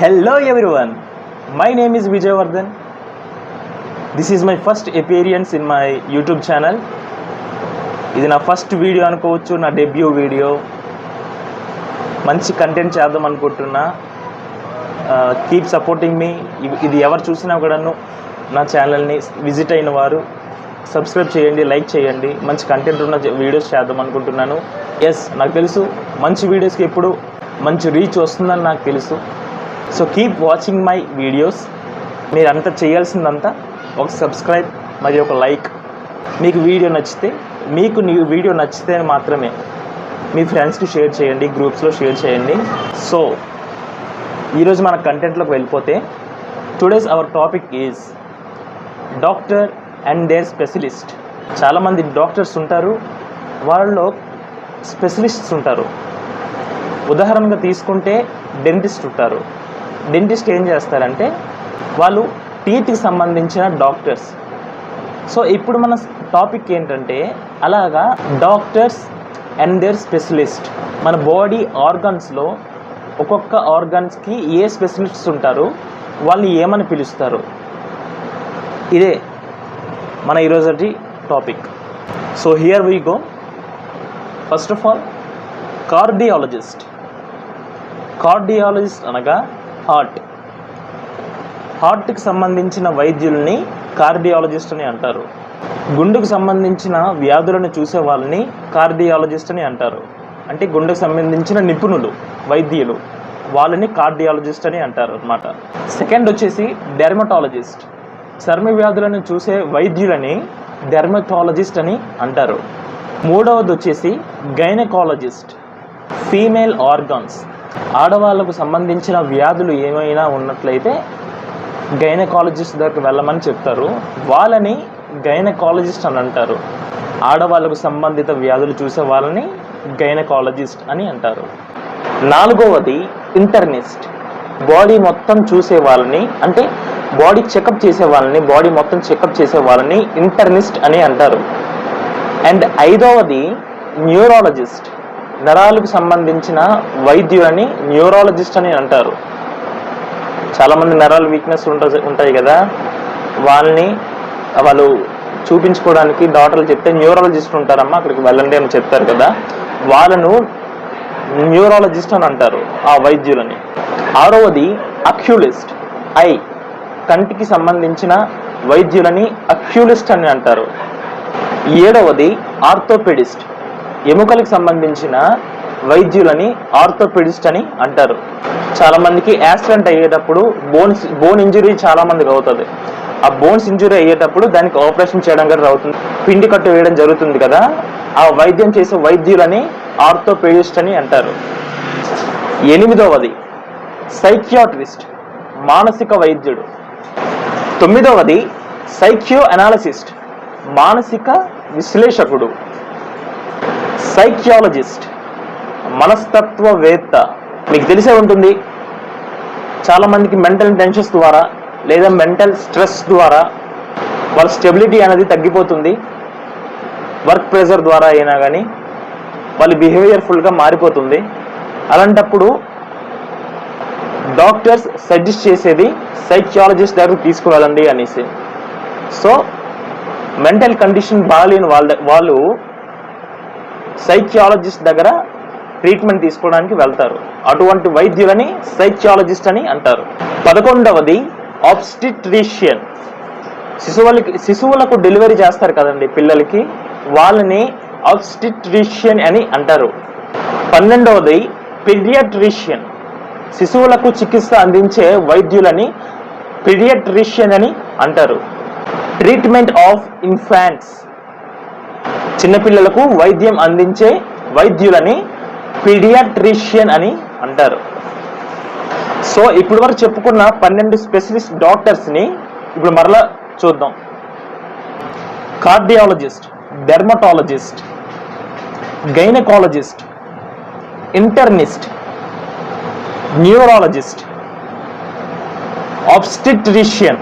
Hello everyone my name is Vijayavardhan this is my first experience in my YouTube channel ఇది నా first video అనుకోవచ్చు నా debut video మంచి content చేద్దాం అనుకుంటున్నా. కీప్ సపోర్టింగ్ మీ ఇది ఎవరు చూసినా కూడాను నా ఛానల్ని విజిట్ అయిన వారు సబ్స్క్రైబ్ చేయండి లైక్ చేయండి. మంచి కంటెంట్ ఉన్న వీడియోస్ చేద్దాం అనుకుంటున్నాను. ఎస్ నాకు తెలుసు మంచి వీడియోస్కి ఎప్పుడు మంచి రీచ్ వస్తుందని నాకు తెలుసు. So keep watching my videos మీరు చేయాల్సిందంతా ఒక సబ్స్క్రైబ్ మరియు ఒక లైక్ మీకు వీడియో నచ్చితే మీకు నీ వీడియో నచ్చితే మాత్రమే మీ ఫ్రెండ్స్కి షేర్ చేయండి గ్రూప్స్లో షేర్ చేయండి. సో ఈరోజు మన కంటెంట్లోకి వెళ్ళిపోతే today's our topic is doctor and there specialist చాలామంది డాక్టర్స్ ఉంటారు వాళ్ళలో స్పెషలిస్ట్స్ ఉంటారు. ఉదాహరణగా తీసుకుంటే డెంటిస్ట్ ఉంటారు. డెంటిస్ట్ ఏం చేస్తారంటే వాళ్ళు టీత్కి సంబంధించిన డాక్టర్స్ సో ఇప్పుడు మన టాపిక్ ఏంటంటే అలాగా డాక్టర్స్ అండ్ దేర్ స్పెషలిస్ట్ మన బాడీ ఆర్గన్స్లో ఒక్కొక్క ఆర్గన్స్కి ఏ స్పెషలిస్ట్స్ ఉంటారు వాళ్ళు ఏమని పిలుస్తారు? ఇదే మన ఈరోజు topic so here we go first of all cardiologist cardiologist అనగా హార్ట్. హార్ట్కి సంబంధించిన వైద్యుల్ని కార్డియాలజిస్ట్ అని అంటారు. గుండెకు సంబంధించిన వ్యాధులను చూసే వాళ్ళని కార్డియాలజిస్ట్ అని అంటారు. అంటే గుండెకు సంబంధించిన నిపుణులు వైద్యులు వాళ్ళని కార్డియాలజిస్ట్ అని అంటారు అనమాట సెకండ్ వచ్చేసి డెర్మటాలజిస్ట్. చర్మ వ్యాధులను చూసే వైద్యులని డెర్మటాలజిస్ట్ అని అంటారు. మూడవది వచ్చేసి గైనకాలజిస్ట్. Female organs. ఆడవాళ్ళకు సంబంధించిన వ్యాధులు ఏమైనా ఉన్నట్లయితే గైనకాలజిస్ట్ దగ్గరికి వెళ్ళమని చెప్తారు. వాళ్ళని గైనకాలజిస్ట్ అని అంటారు. ఆడవాళ్ళకు సంబంధిత వ్యాధులు చూసే వాళ్ళని గైనకాలజిస్ట్ అని అంటారు. నాలుగవది ఇంటర్నిస్ట్. బాడీ మొత్తం చూసే వాళ్ళని అంటే బాడీ చెకప్ చేసే వాళ్ళని బాడీ మొత్తం చెకప్ చేసే వాళ్ళని ఇంటర్నిస్ట్ అని అంటారు. అండ్ ఐదవది న్యూరాలజిస్ట్. నరాలకు సంబంధించిన వైద్యులని న్యూరాలజిస్ట్ అని అంటారు. చాలామంది నరాలు వీక్నెస్ ఉంటుంది ఉంటాయి కదా. వాళ్ళని వాళ్ళు చూపించుకోవడానికి డాక్టర్లు చెప్తే న్యూరాలజిస్ట్ ఉంటారమ్మా అక్కడికి వెళ్ళండి అని చెప్తారు కదా. వాళ్ళను న్యూరాలజిస్ట్ అని అంటారు ఆ వైద్యులని. ఆరవది అక్యులిస్ట్. ఐ కంటికి సంబంధించిన వైద్యులని అక్యులిస్ట్ అని అంటారు. ఏడవది ఆర్థోపెడిస్ట్. ఎముకలకు సంబంధించిన వైద్యులని ఆర్థోపెడిస్ట్ అని అంటారు. చాలా మందికి యాక్సిడెంట్ అయ్యేటప్పుడు బోన్స్ బోన్ ఇంజురీ చాలా మందికి అవుతుంది. ఆ బోన్స్ ఇంజురీ అయ్యేటప్పుడు దానికి ఆపరేషన్ చేయడం కూడా అవుతుంది పిండి కట్టు వేయడం జరుగుతుంది కదా ఆ వైద్యం చేసే వైద్యులని ఆర్థోపెడిస్ట్ అని అంటారు. ఎనిమిదవది సైక్యాట్రిస్ట్ మానసిక వైద్యుడు. తొమ్మిదవది సైక్యో అనాలసిస్ట్ మానసిక విశ్లేషకుడు. సైకియాలజిస్ట్ మనస్తత్వవేత్త. మీకు తెలిసే ఉంటుంది చాలామందికి మెంటల్ టెన్షన్స్ ద్వారా లేదా మెంటల్ స్ట్రెస్ ద్వారా వాళ్ళ స్టెబిలిటీ అనేది తగ్గిపోతుంది. వర్క్ ప్రెషర్ ద్వారా అయినా కానీ వాళ్ళ బిహేవియర్ ఫుల్గా మారిపోతుంది. అలాంటప్పుడు డాక్టర్స్ సజెస్ట్ చేసేది సైకియాలజిస్ట్ దగ్గర తీసుకువెళ్ళండి అనేసి. సో మెంటల్ కండిషన్ బాగాలేని వాళ్ళ వాళ్ళు సైకియాలజిస్ట్ దగ్గర ట్రీట్మెంట్ తీసుకోవడానికి వెళ్తారు. అటువంటి వైద్యులని సైకియాలజిస్ట్ అని అంటారు. పదకొండవది ఆబ్స్టిట్రీషియన్ శిశువులకి శిశువులకు డెలివరీ చేస్తారు కదండి పిల్లలకి. వాళ్ళని ఆబ్స్టిట్రీషియన్ అని అంటారు. పన్నెండవది పిడియాట్రిషియన్ శిశువులకు చికిత్స అందించే వైద్యులని పిడియాట్రిషియన్ అని అంటారు. ట్రీట్మెంట్ ఆఫ్ ఇన్ఫాంట్స్ చిన్నపిల్లలకు వైద్యం అందించే వైద్యులని పీడియాట్రిషియన్ అని అంటారు. సో ఇప్పుడు వరకు చెప్పుకున్న పన్నెండు స్పెషలిస్ట్ డాక్టర్స్ని ఇప్పుడు మరలా చూద్దాం. Cardiologist dermatologist gynaecologist internist neurologist obstetrician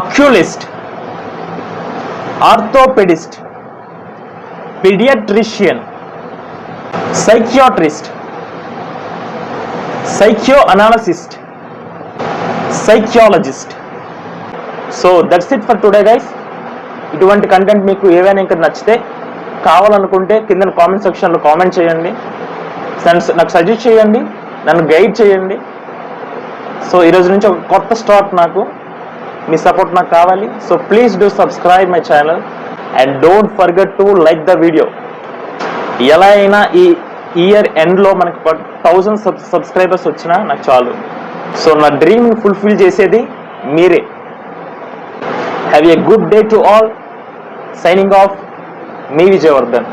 oculist orthopaedist paediatrician psychiatrist psycho analysist psychologist. So that's it for today guys ఇటువంటి కంటెంట్ మీకు ఏవైనా ఇంకా నచ్చితే కావాలనుకుంటే కింద కామెంట్ సెక్షన్లో కామెంట్ చేయండి. నాకు సజెస్ట్ చేయండి నన్ను గైడ్ చేయండి. సో ఈరోజు నుంచి ఒక కొత్త స్టార్ట్ నాకు. మీ సపోర్ట్ నాకు కావాలి. So please do subscribe my channel and don't forget to like the video ఎలా అయినా ఈ ఇయర్ ఎండ్లో మనకి థౌజండ్ సబ్ సబ్స్క్రైబర్స్ వచ్చినా నాకు చాలు. సో నా డ్రీమ్ ఫుల్ఫిల్ చేసేది మీరే. Have a good day to all signing off me Vijayavardhan.